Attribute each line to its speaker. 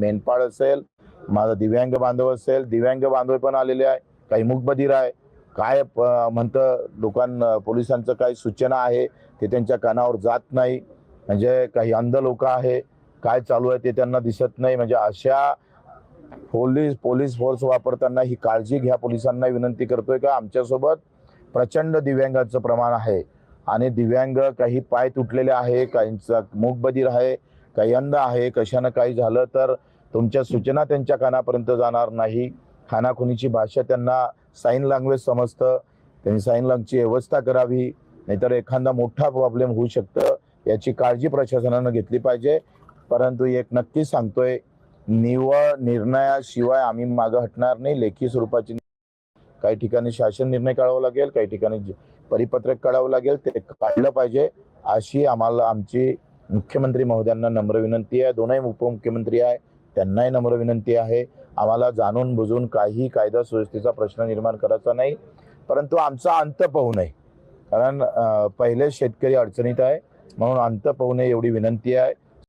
Speaker 1: मेंढपाळ असेल माझा दिव्यांग बांधव असेल दिव्यांग बांधव पण आलेले आहे काही मुकबधीर आहे. काय प- म्हणतं लोकां पोलिसांचं काही सूचना आहे ते त्यांच्या कानावर जात नाही. म्हणजे काही अंध लोक आहे काय चालू आहे ते त्यांना दिसत नाही. म्हणजे अशा पोलीस पोलीस फोर्स वापरताना ही काळजी घ्या पोलिसांना विनंती करतोय का? आमच्यासोबत प्रचंड दिव्यांगाचं प्रमाण आहे. आणि दिव्यांग काही पाय तुटलेले आहे काहींचा मूकबधीर आहे काही आहे कशानं काही झालं तर तुमच्या सूचना त्यांच्या कानापर्यंत जाणार नाही. खानाखुनीची भाषा त्यांना साईन लँग्वेज समजतं. त्यांनी साईन लँग्वेजची व्यवस्था करावी. नाहीतर एखादा मोठा प्रॉब्लेम होऊ शकतं. याची काळजी प्रशासनानं घेतली पाहिजे. परंतु एक नक्कीच सांगतोय निवळ निर्णयाशिवाय आम्ही मागं हटणार नाही. लेखी स्वरूपाची काही ठिकाणी शासन निर्णय काढावा लागेल काही ठिकाणी परिपत्रक काढावं लागेल. ते काढलं पाहिजे. अशी आम्हाला आमची मुख्यमंत्री महोदयांना नम्र विनंती आहे. दोनही उपमुख्यमंत्री आहे. त्यांनाही नम्र विनंती आहे. आम्हाला जाणून बुजून काही कायदा सुव्यवस्थेचा प्रश्न निर्माण करायचा नाही. परंतु आमचा अंत पाहू नये. कारण पहिलेच पहिले शेतकरी अडचणीत आहे. म्हणून अंत पाहू नये एवढी विनंती आहे.